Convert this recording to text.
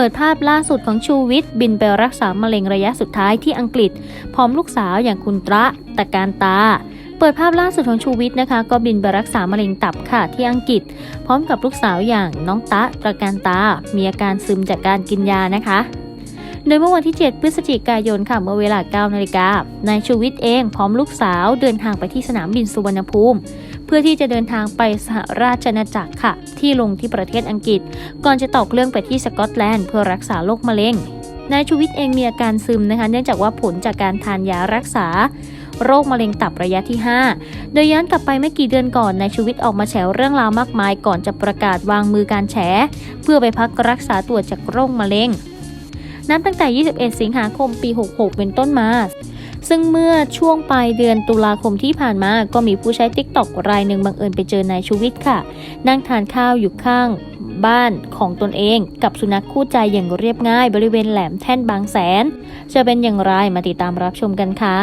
ปิดภาพล่าสุดของชูวิทย์บินไปรักษามะเร็งระยะสุดท้ายที่อังกฤษ พร้อมลูกสาวอย่างคุณตระตะการตา เปิดภาพล่าสุดของชูวิทย์นะคะ ก็บินไปรักษามะเร็งตับค่ะที่อังกฤษ พร้อมกับลูกสาวอย่างน้องตะตระการตา มีอาการซึมจากการกินยานะคะ โดยเมื่อวันที่ 7 พฤศจิกายนค่ะเมื่อเวลา 9 นาฬิกานายชูวิทย์เองพร้อมลูกสาวเดินทางไปที่สนามบินสุวรรณภูมิ เพื่อที่จะเดินทางไปสหราชอาณาจักรค่ะ ที่ลงที่ประเทศอังกฤษ ก่อนจะต่อเครื่องไปที่สกอตแลนด์เพื่อรักษาโรคมะเร็งนายชูวิทย์เองมีอาการซึมนะคะ เนื่องจากว่าผลจากการทานยารักษา โรคมะเร็งตับระยะที่ 5 โดยย้อนกลับไปไม่กี่เดือนก่อนนายชูวิทย์ออกมาแฉเรื่องราวมากมาย ก่อนจะประกาศวางมือการแฉเพื่อไปพักรักษาตัวจากโรคมะเร็ง นับตั้งแต่ 21 สิงหาคมปี 66 เป็นต้นมา ซึ่งเมื่อช่วงปลายเดือนตุลาคมที่ผ่านมา ก็มีผู้ใช้ TikTok รายหนึ่งบังเอิญไปเจอนายชูวิทย์ค่ะ นั่งทานข้าวอยู่ข้างบ้านของตนเองกับสุนัขคู่ใจอย่างเรียบง่ายบริเวณแหลมแท่นบางแสน จะเป็นอย่างไรมาติดตามรับชมกันค่ะ